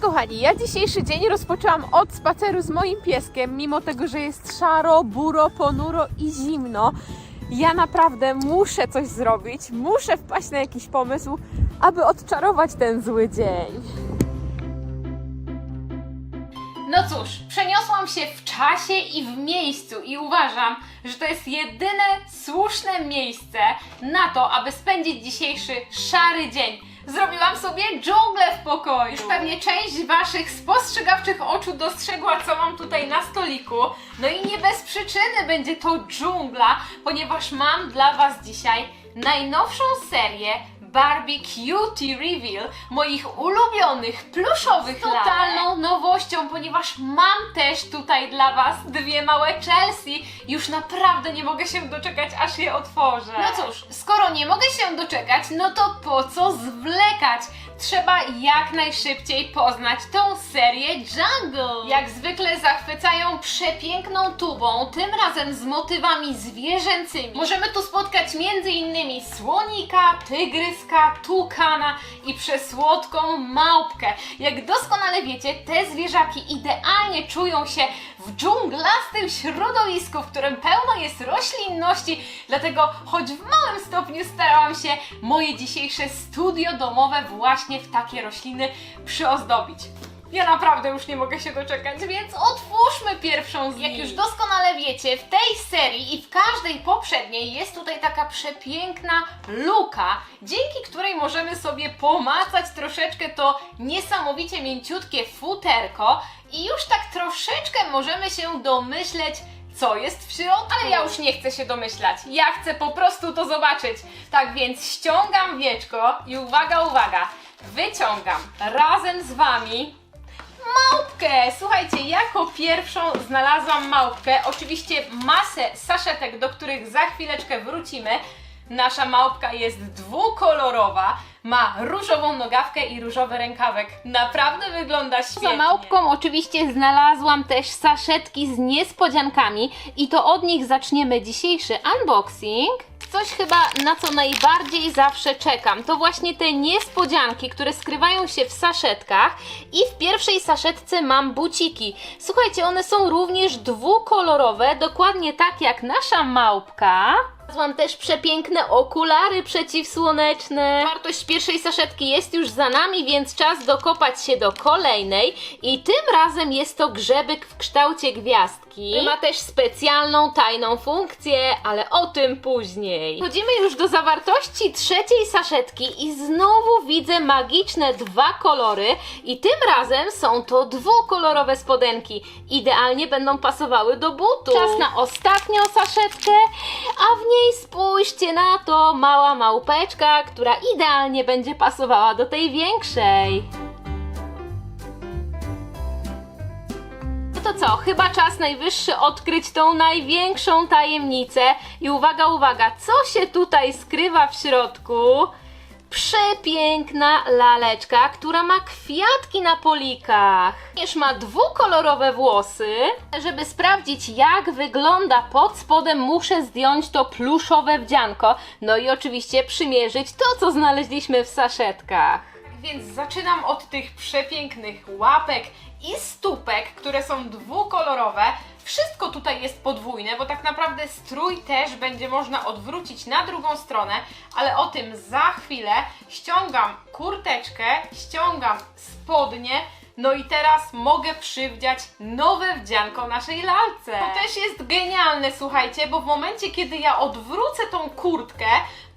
Kochani, ja dzisiejszy dzień rozpoczęłam od spaceru z moim pieskiem, mimo tego, że jest szaro, buro, ponuro i zimno. Ja naprawdę muszę coś zrobić, muszę wpaść na jakiś pomysł, aby odczarować ten zły dzień. No cóż, przeniosłam się w czasie i w miejscu i uważam, że to jest jedyne słuszne miejsce na to, aby spędzić dzisiejszy szary dzień. Zrobiłam sobie dżunglę w pokoju. Już pewnie część Waszych spostrzegawczych oczu dostrzegła, co mam tutaj na stoliku. No i nie bez przyczyny będzie to dżungla, ponieważ mam dla Was dzisiaj najnowszą serię Barbie Cutie Reveal moich ulubionych pluszowych totalną nowością, ponieważ mam też tutaj dla Was dwie małe Chelsea. Już naprawdę nie mogę się doczekać, aż je otworzę. No cóż, skoro nie mogę się doczekać, no to po co zwlekać? Trzeba jak najszybciej poznać tą serię Jungle. Jak zwykle zachwycają przepiękną tubą, tym razem z motywami zwierzęcymi. Możemy tu spotkać m.in. słonika, tygryska, tukana i przesłodką małpkę. Jak doskonale wiecie, te zwierzaki idealnie czują się w dżunglastym środowisku, w którym pełno jest roślinności, dlatego choć w małym stopniu starałam się moje dzisiejsze studio domowe właśnie w takie rośliny przyozdobić. Ja naprawdę już nie mogę się doczekać, więc otwórzmy pierwszą z nich. Jak już doskonale wiecie, w tej serii i w każdej poprzedniej jest tutaj taka przepiękna luka, dzięki której możemy sobie pomacać troszeczkę to niesamowicie mięciutkie futerko i już tak troszeczkę możemy się domyśleć, co jest w środku. Ale ja już nie chcę się domyślać. Ja chcę po prostu to zobaczyć. Tak więc ściągam wieczko i uwaga, uwaga, wyciągam razem z Wami małpkę! Słuchajcie, jako pierwszą znalazłam małpkę. Oczywiście masę saszetek, do których za chwileczkę wrócimy. Nasza małpka jest dwukolorowa, ma różową nogawkę i różowy rękawek. Naprawdę wygląda świetnie. Za małpką oczywiście znalazłam też saszetki z niespodziankami i to od nich zaczniemy dzisiejszy unboxing. Coś chyba na co najbardziej zawsze czekam, to właśnie te niespodzianki, które skrywają się w saszetkach i w pierwszej saszetce mam buciki. Słuchajcie, one są również dwukolorowe, dokładnie tak jak nasza małpka. Znalazłam też przepiękne okulary przeciwsłoneczne. Wartość pierwszej saszetki jest już za nami, więc czas dokopać się do kolejnej. I tym razem jest to grzebyk w kształcie Ma też specjalną tajną funkcję, ale o tym później. Chodzimy już do zawartości trzeciej saszetki i znowu widzę magiczne dwa kolory i tym razem są to dwukolorowe spodenki. Idealnie będą pasowały do butów. Czas na ostatnią saszetkę, a w niej spójrzcie na to mała małpeczka, która idealnie będzie pasowała do tej większej. To co, chyba czas najwyższy odkryć tą największą tajemnicę. I uwaga, uwaga, co się tutaj skrywa w środku? Przepiękna laleczka, która ma kwiatki na polikach. Również ma dwukolorowe włosy. Żeby sprawdzić, jak wygląda pod spodem, muszę zdjąć to pluszowe wdzianko. No i oczywiście przymierzyć to, co znaleźliśmy w saszetkach. Więc zaczynam od tych przepięknych łapek i stópek, które są dwukolorowe. Wszystko tutaj jest podwójne, bo tak naprawdę strój też będzie można odwrócić na drugą stronę, ale o tym za chwilę. Ściągam kurteczkę, ściągam spodnie, no i teraz mogę przywdziać nowe wdzianko naszej lalce. To też jest genialne, słuchajcie, bo w momencie, kiedy ja odwrócę tą kurtkę,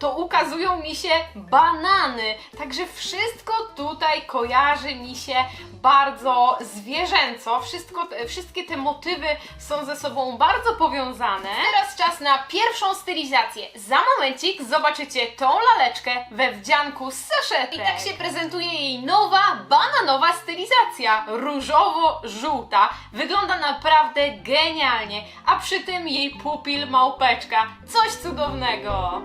to ukazują mi się banany. Także wszystko tutaj kojarzy mi się bardzo zwierzęco. Wszystko, wszystkie te motywy są ze sobą bardzo powiązane. Teraz czas na pierwszą stylizację. Za momencik zobaczycie tą laleczkę we wdzianku z saszetek. I tak się prezentuje jej nowa, bananowa stylizacja. Różowo-żółta. Wygląda naprawdę genialnie. A przy tym jej pupil małpeczka. Coś cudownego.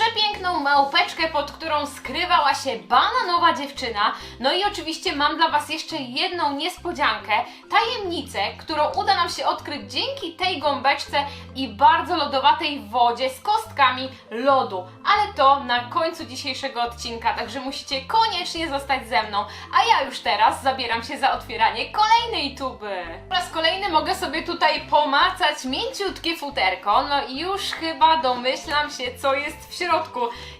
Przepiękną małpeczkę, pod którą skrywała się bananowa dziewczyna. No i oczywiście mam dla Was jeszcze jedną niespodziankę, tajemnicę, którą uda nam się odkryć dzięki tej gąbeczce i bardzo lodowatej wodzie z kostkami lodu. Ale to na końcu dzisiejszego odcinka, także musicie koniecznie zostać ze mną. A ja już teraz zabieram się za otwieranie kolejnej tuby. Po raz kolejny mogę sobie tutaj pomacać mięciutkie futerko, no i już chyba domyślam się, co jest w środku.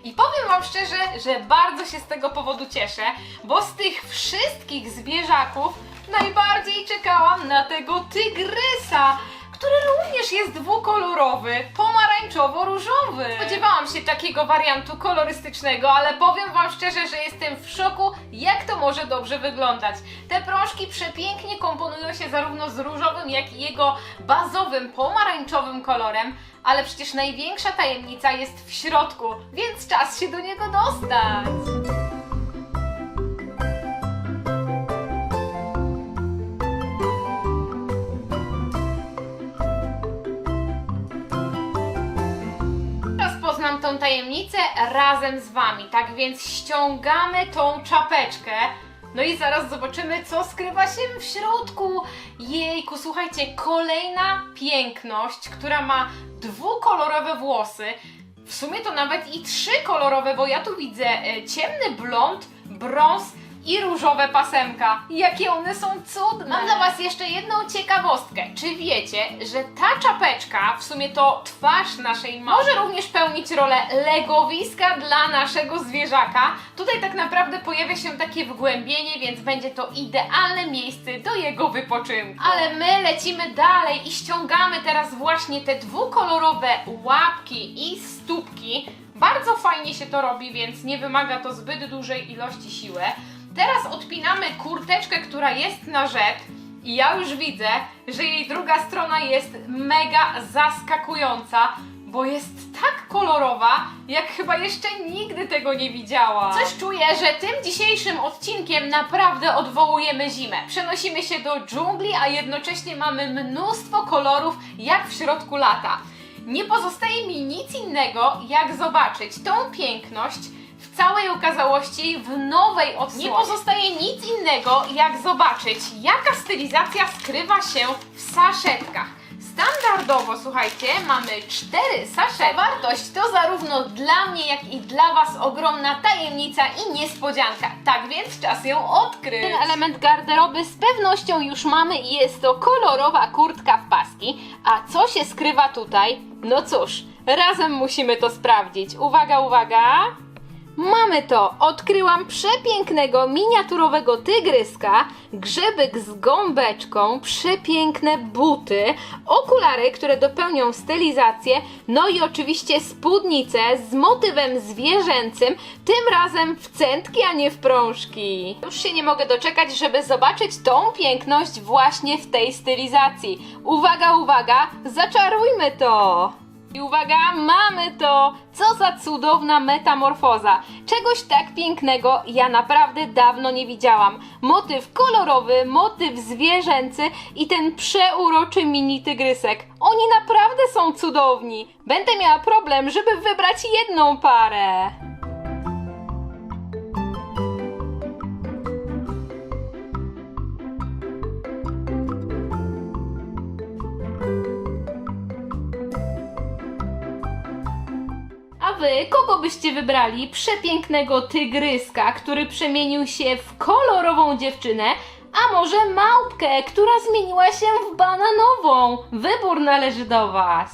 I powiem Wam szczerze, że bardzo się z tego powodu cieszę, bo z tych wszystkich zwierzaków najbardziej czekałam na tego tygrysa który również jest dwukolorowy, pomarańczowo-różowy. Spodziewałam się takiego wariantu kolorystycznego, ale powiem Wam szczerze, że jestem w szoku, jak to może dobrze wyglądać. Te prążki przepięknie komponują się zarówno z różowym, jak i jego bazowym, pomarańczowym kolorem, ale przecież największa tajemnica jest w środku, więc czas się do niego dostać. Poznam tą tajemnicę razem z Wami. Tak więc ściągamy tą czapeczkę. No i zaraz zobaczymy, co skrywa się w środku. Jejku, słuchajcie, kolejna piękność, która ma dwukolorowe włosy. W sumie to nawet i trzykolorowe, bo ja tu widzę e, ciemny blond, brąz i różowe pasemka. Jakie one są cudne! Mam dla Was jeszcze jedną ciekawostkę. Czy wiecie, że ta czapeczka, w sumie to twarz naszej mamy, może również pełnić rolę legowiska dla naszego zwierzaka? Tutaj tak naprawdę pojawia się takie wgłębienie, więc będzie to idealne miejsce do jego wypoczynku. Ale my lecimy dalej i ściągamy teraz właśnie te dwukolorowe łapki i stópki. Bardzo fajnie się to robi, więc nie wymaga to zbyt dużej ilości siły. Teraz odpinamy kurteczkę, która jest na rzep i ja już widzę, że jej druga strona jest mega zaskakująca, bo jest tak kolorowa, jak chyba jeszcze nigdy tego nie widziała. Coś czuję, że tym dzisiejszym odcinkiem naprawdę odwołujemy zimę. Przenosimy się do dżungli, a jednocześnie mamy mnóstwo kolorów, jak w środku lata. Nie pozostaje mi nic innego, jak zobaczyć tą piękność w całej okazałości w nowej odsłonie. Nie pozostaje nic innego, jak zobaczyć, jaka stylizacja skrywa się w saszetkach. Standardowo, słuchajcie, mamy cztery saszety. Wartość to zarówno dla mnie, jak i dla Was ogromna tajemnica i niespodzianka. Tak więc czas ją odkryć. Ten element garderoby z pewnością już mamy i jest to kolorowa kurtka w paski. A co się skrywa tutaj? No cóż, razem musimy to sprawdzić. Uwaga, uwaga! Mamy to! Odkryłam przepięknego, miniaturowego tygryska, grzebyk z gąbeczką, przepiękne buty, okulary, które dopełnią stylizację, no i oczywiście spódnicę z motywem zwierzęcym, tym razem w centki, a nie w prążki. Już się nie mogę doczekać, żeby zobaczyć tą piękność właśnie w tej stylizacji. Uwaga, uwaga, zaczarujmy to! I uwaga, mamy to! Co za cudowna metamorfoza! Czegoś tak pięknego ja naprawdę dawno nie widziałam. Motyw kolorowy, motyw zwierzęcy i ten przeuroczy mini tygrysek. Oni naprawdę są cudowni. Będę miała problem, żeby wybrać jedną parę. Wy kogo byście wybrali? Przepięknego tygryska, który przemienił się w kolorową dziewczynę, a może małpkę, która zmieniła się w bananową? Wybór należy do was.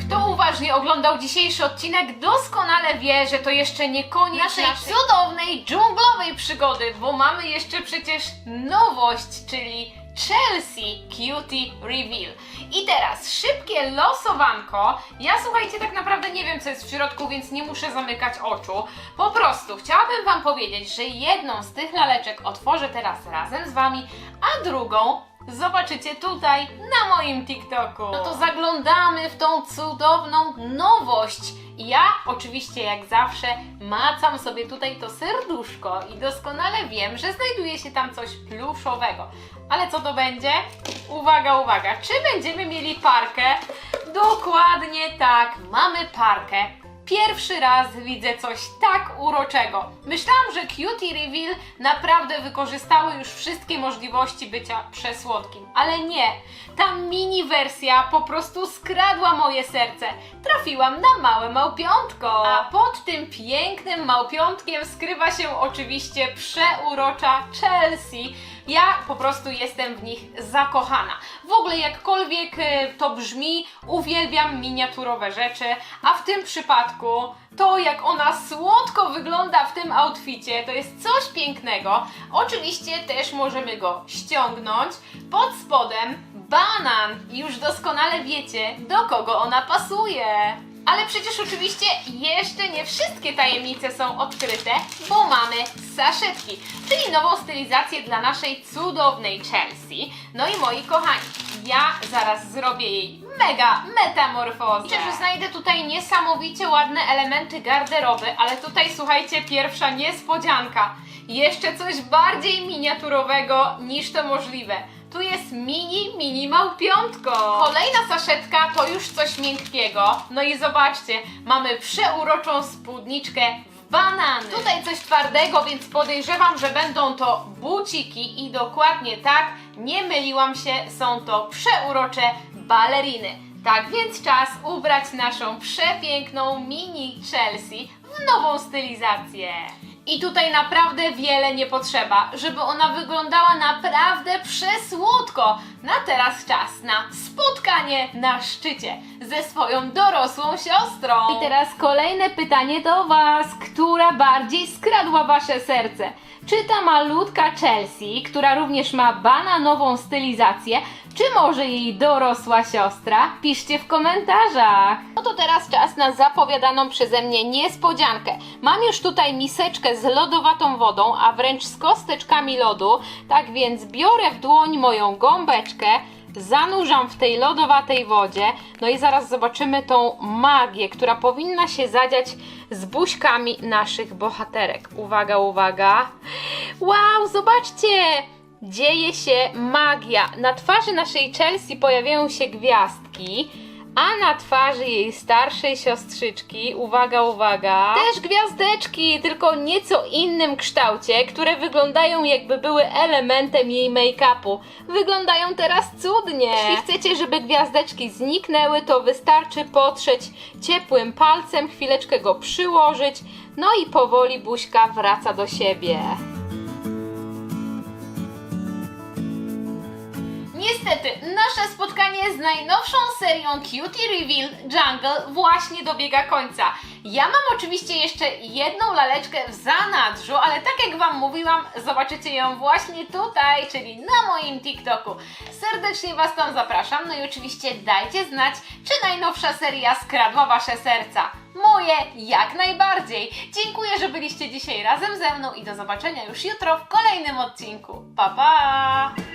Kto uważnie oglądał dzisiejszy odcinek, doskonale wie, że to jeszcze nie koniec naszej cudownej dżunglowej przygody, bo mamy jeszcze przecież nowość, czyli Chelsea Cutie Reveal. I teraz szybkie losowanko. Ja słuchajcie, tak naprawdę nie wiem, co jest w środku, więc nie muszę zamykać oczu. Po prostu chciałabym Wam powiedzieć, że jedną z tych laleczek otworzę teraz razem z Wami, a drugą zobaczycie tutaj na moim TikToku. No to zaglądamy w tą cudowną nowość. Ja oczywiście jak zawsze macam sobie tutaj to serduszko i doskonale wiem, że znajduje się tam coś pluszowego. Ale co to będzie? Uwaga, uwaga, czy będziemy mieli parkę Dokładnie tak, mamy parkę. Pierwszy raz widzę coś tak uroczego. Myślałam, że Cutie Reveal naprawdę wykorzystały już wszystkie możliwości bycia przesłodkim, ale nie. Ta mini wersja po prostu skradła moje serce. Trafiłam na małe małpiątko. A pod tym pięknym małpiątkiem skrywa się oczywiście przeurocza Chelsea. Ja po prostu jestem w nich zakochana. W ogóle jakkolwiek e, to brzmi, uwielbiam miniaturowe rzeczy, a w tym przypadku to jak ona słodko wygląda w tym outficie, to jest coś pięknego. Oczywiście też możemy go ściągnąć. Pod spodem banan. Już doskonale wiecie, do kogo ona pasuje. Ale przecież oczywiście jeszcze nie wszystkie tajemnice są odkryte, bo mamy saszetki, czyli nową stylizację dla naszej cudownej Chelsea. No i moi kochani, ja zaraz zrobię jej mega metamorfozę. Myślę, że znajdę tutaj niesamowicie ładne elementy garderoby, ale tutaj słuchajcie, pierwsza niespodzianka. Jeszcze coś bardziej miniaturowego niż to możliwe. Tu jest mini, mini małpiątko. Kolejna saszetka to już coś miękkiego. No i zobaczcie, mamy przeuroczą spódniczkę banany. Tutaj coś twardego, więc podejrzewam, że będą to buciki i dokładnie tak, nie myliłam się, są to przeurocze baleriny. Tak więc czas ubrać naszą przepiękną mini Chelsea w nową stylizację. I tutaj naprawdę wiele nie potrzeba, żeby ona wyglądała naprawdę przesłodko. Na teraz czas na spotkanie na szczycie ze swoją dorosłą siostrą. I teraz kolejne pytanie do Was. Która bardziej skradła Wasze serce? Czy ta malutka Chelsea, która również ma bananową stylizację, czy może jej dorosła siostra? Piszcie w komentarzach. No to teraz czas na zapowiadaną przeze mnie niespodziankę. Mam już tutaj miseczkę z lodowatą wodą, a wręcz z kosteczkami lodu. Tak więc biorę w dłoń moją gąbeczkę, zanurzam w tej lodowatej wodzie. No i zaraz zobaczymy tą magię, która powinna się zadziać z buźkami naszych bohaterek. Uwaga, uwaga. Wow, zobaczcie! Dzieje się magia. Na twarzy naszej Chelsea pojawiają się gwiazdki, a na twarzy jej starszej siostrzyczki, uwaga, uwaga, też gwiazdeczki, tylko nieco innym kształcie, które wyglądają jakby były elementem jej make-upu. Wyglądają teraz cudnie. Jeśli chcecie, żeby gwiazdeczki zniknęły, to wystarczy potrzeć ciepłym palcem, chwileczkę go przyłożyć, no i powoli buźka wraca do siebie. Niestety, nasze spotkanie z najnowszą serią Cutie Reveal Jungle właśnie dobiega końca. Ja mam oczywiście jeszcze jedną laleczkę w zanadrzu, ale tak jak Wam mówiłam, zobaczycie ją właśnie tutaj, czyli na moim TikToku. Serdecznie Was tam zapraszam, no i oczywiście dajcie znać, czy najnowsza seria skradła Wasze serca. Moje jak najbardziej. Dziękuję, że byliście dzisiaj razem ze mną i do zobaczenia już jutro w kolejnym odcinku. Pa pa!